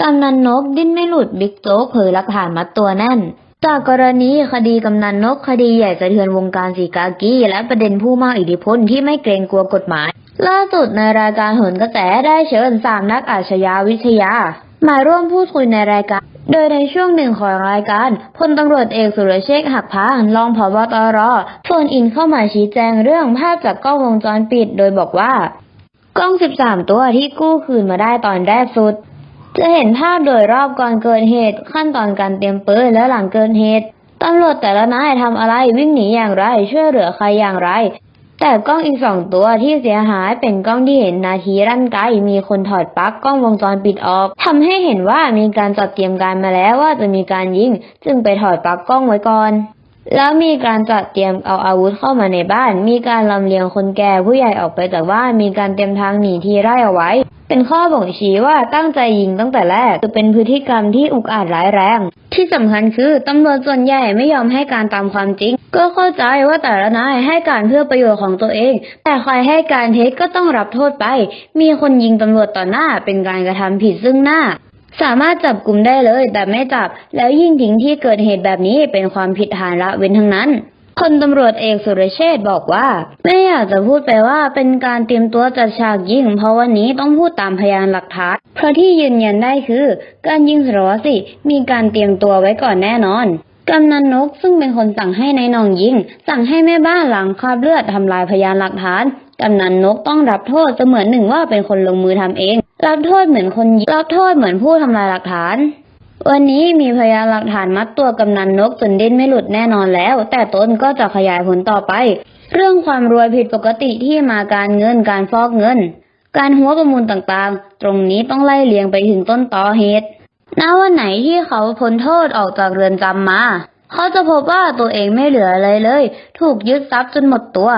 กำนันนกดิ้นไม่หลุดบิ๊กโจ๊กเผยหลักฐานมัดตัวแน่น จากกรณีคดีกำนันนกคดีใหญ่สะเทือนวงการสีกากีและประเด็นผู้มากอิทธิพลที่ไม่เกรงกลัวกฎหมาย ล่าสุดในรายการหนกระแสได้เชิญสามนักอาชญาวิทยา มาร่วมพูดคุยในรายการ โดยในช่วงหนึ่งของรายการพลตำรวจเอกสุรเชษฐ์หักพานรองผบตรโฟนอินเข้ามาชี้แจงเรื่องภาพจากกล้องวงจรปิด โดยบอกว่ากล้อง 13 ตัวที่กู้คืนมาได้ตอนแรกสุด จะเห็นภาพโดยรอบก่อนเกิดเหตุ ขั้นตอนการเตรียมปืนและหลังเกิดเหตุตำรวจแต่ละนายทำอะไรวิ่งหนีอย่างไร ช่วยเหลือใครอย่างไร แต่กล้องอีกสองตัวที่เสียหายเป็นกล้องที่เห็นนาทีรั่นไกลมีคนถอดปลั๊กกล้องวงจรปิดออกทำให้เห็นว่ามีการจัดเตรียมการมาแล้วว่าจะมีการยิงจึงไปถอดปลั๊กกล้องไว้ก่อนแล้วมีการจัดเตรียมเอาอาวุธเข้ามาในบ้าน มีการลำเลียงคนแก่ผู้ใหญ่ออกไปจากบ้าน มีการเตรียมทางหนีทีไร่เอาไว้ เป็นข้อบ่งชี้ว่าตั้งใจยิงตั้งแต่แรกจะเป็นพฤติกรรมที่อุกอาจร้ายแรง ที่สำคัญคือตำรวจส่วนใหญ่ไม่ยอมให้การตามความจริง ก็เข้าใจว่าแต่ละนายให้การเพื่อประโยชน์ของตัวเอง แต่ใครให้การเท็จก็ต้องรับโทษไป มีคนยิงตำรวจต่อหน้า เป็นการกระทำผิดซึ่งหน้าสามารถจับกลุ่มได้เลยแต่ไม่จับ แล้วยิ่งทิ้งที่เกิดเหตุแบบนี้เป็นความผิดฐานละเว้นทั้งนั้น คนตำรวจเอกสุรเชษบอกว่า ไม่อยากจะพูดไปว่าเป็นการเตรียมตัวจัดฉากยิง เพราะวันนี้ต้องพูดตามพยานหลักฐานเพราะที่ยืนยันได้คือ การยิงสารวัตรสิมีการเตรียมตัวไว้ก่อนแน่นอนกำนันนกซึ่งเป็นคนสั่งให้นายนองยิง สั่งให้แม่บ้านหลังคราบเลือดทำลายพยานหลักฐานกำนันนกต้องรับโทษเสมือนหนึ่งว่าเป็นคนลงมือทำเอง รับโทษเหมือนคนยิงรับโทษเหมือนผู้ทำลายหลักฐาน วันนี้มีพยานหลักฐานมัดตัวกำนันนกจนดิ้นไม่หลุดแน่นอนแล้ว แต่ตนก็จะขยายผลต่อไป เรื่องความรวยผิดปกติที่มาการเงินการฟอกเงิน การหัวประมูลต่างๆ ตรงนี้ต้องไล่เลียงไปถึงต้นตอเหตุณวันไหนที่เขาพ้นโทษออกจากเรือนจำมา เขาจะพบว่าตัวเองไม่เหลืออะไรเลย ถูกยึดทรัพย์จนหมดตัว